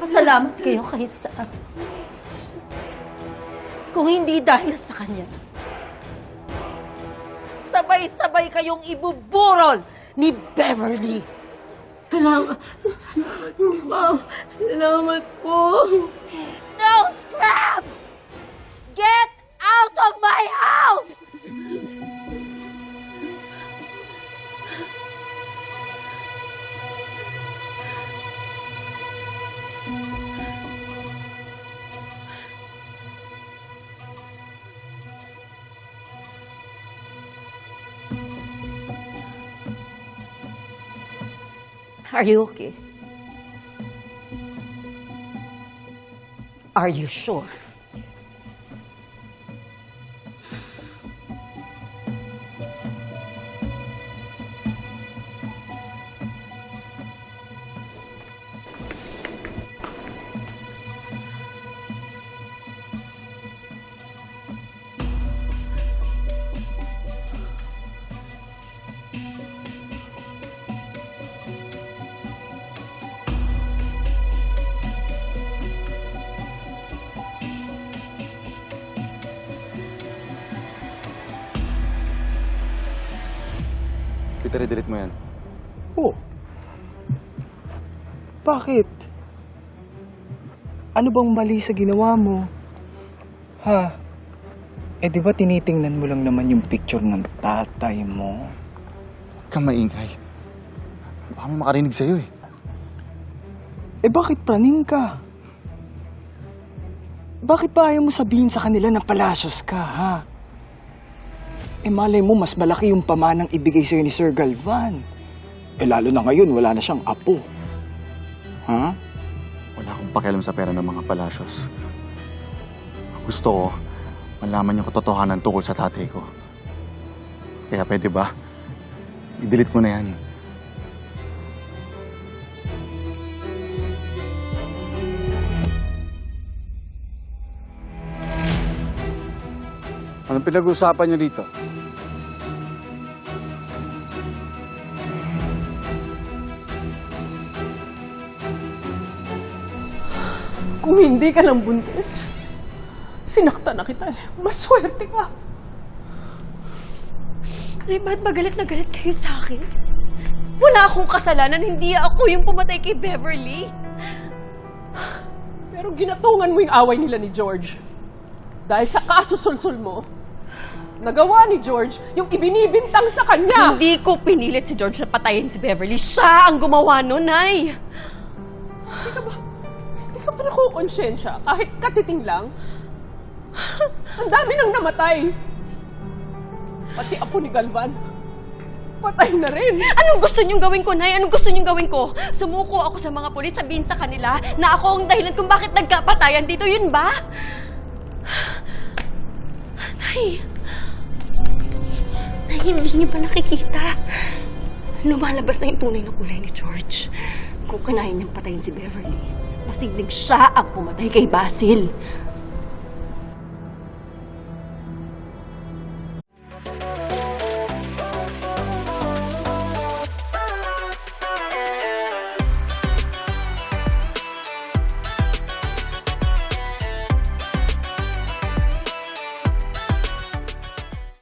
Pasalamat kayo kay Sam. Kung hindi dahil sa kanya, sabay-sabay kayong ibuburol ni Beverly. Salamat. Salamat po. Are you okay? Are you sure? Peter, i-delete mo yan. Oh. Bakit? Ano bang mali sa ginawa mo? Ha? Eh di ba tinitingnan mo lang naman yung picture ng tatay mo? Huwag kang maingay. Baka may makarinig sa'yo eh. Eh bakit praning ka? Bakit ba ayaw mo sabihin sa kanila na palasyos ka, ha? Eh malay mo, mas malaki yung pamanang ibigay sa'yo ni Sir Galvan. Eh lalo na ngayon, wala na siyang apo. Ha? Wala akong pakialam sa pera ng mga palasyos. Gusto ko, malaman yung katotohanan tungkol sa tatay ko. Kaya pwede ba? I-delete mo na yan. Anong pinag-uusapan niyo dito? Kung hindi ka lang buntis, sinakta na kita eh. Maswerte ka. Ay, ba't ba galit na galit kayo sa akin? Wala akong kasalanan, hindi ako yung pumatay kay Beverly. Pero ginatungan mo yung away nila ni George. Dahil sa kasusulsul mo, nagawa ni George yung ibinibintang sa kanya. Hindi ko pinilit si George na patayin si Beverly. Siya ang gumawa nun, Nay. Hindi ka ba nakukonsensya kahit katiting lang? Ang dami nang namatay. Pati apo ni Galvan. Patay na rin. Anong gusto niyong gawin ko, Nay? Anong gusto niyong gawin ko? Sumuko ako sa mga polis, sabihin sa kanila na ako ang dahilan kung bakit nagkapatayan dito. Yun ba? Nay. Hindi niyo ba nakikita? Lumalabas na yung tunay na kulay ni George. Kung kanayan niyang patayin si Beverly, posibleng siya ang pumatay kay Basil.